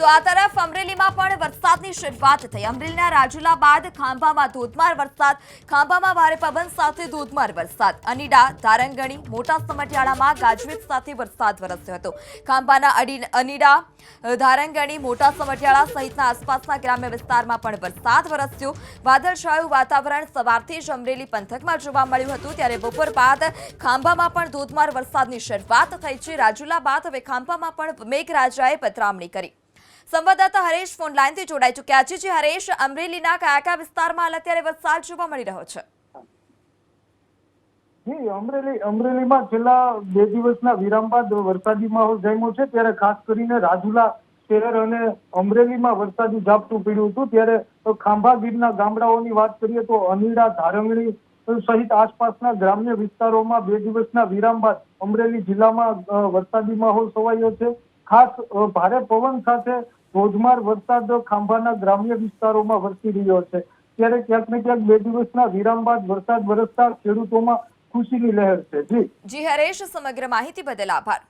તો આ તરફ અમરેલીમાં પણ વરસાદની શરૂઆત થઈ. અમરેલીના રાજુલા બાદ ખાંભામાં ધોધમાર વરસાદ. ખાંભામાં ભારે પવન સાથે ધોધમાર વરસાદ. અનીડા ધારંગણી મોટા સમટિયાળામાં ગાજવીજ સાથે વરસાદ વરસ્યો હતો. ખાંભાના અનીડા ધારંગણી મોટા સમટિયાળા સહિતના આસપાસના ગ્રામ્ય વિસ્તારમાં પણ વરસાદ વરસ્યો. વાદળછાયું વાતાવરણ સવારથી જ અમરેલી પંથકમાં જોવા મળ્યું હતું. ત્યારે બપોર બાદ ખાંભામાં પણ ધોધમાર વરસાદની શરૂઆત થઈ છે. રાજુલા બાદ હવે ખાંભામાં પણ મેઘરાજાએ પધરામણી કરી. સંવાદદાતા હરેશ ફોન લાઈનથી જોડાઈ ચૂક્યા છે. જે હરેશ, અમરેલીના કયા કયા વિસ્તારમાં હાલ અત્યારે વરસાદ જોવા મળી રહ્યો છે? અમરેલી, અમરેલીમાં છેલ્લા બે દિવસના વિરામ બાદ વરસાદી માહોલ જામ્યો છે. ત્યારે ખાસ કરીને રાજુલા શહેર અને અમરેલીમાં વરસાદી ઝાપટું પડ્યું હતું. ત્યારે ખાંભાગીરના ગામડાઓની વાત કરીએ તો અનીડા, ધારંગણી સહિત આસપાસના ગ્રામ્ય વિસ્તારોમાં બે દિવસના વિરામ બાદ અમરેલી જિલ્લામાં વરસાદી માહોલ છવાયો છે. ખાસ ભારે પવન સાથે ધોધમાર વરસાદ ખાંભાના ગ્રામ્ય વિસ્તારોમાં વરસી રહ્યો છે. ત્યારે ક્યાંક ને ક્યાંક બે દિવસના વિરામ બાદ વરસાદ વરસતા ખેડૂતોમાં ખુશીની લહેર છે. જી. જી હરેશ, સમગ્ર માહિતી બદલ આભાર.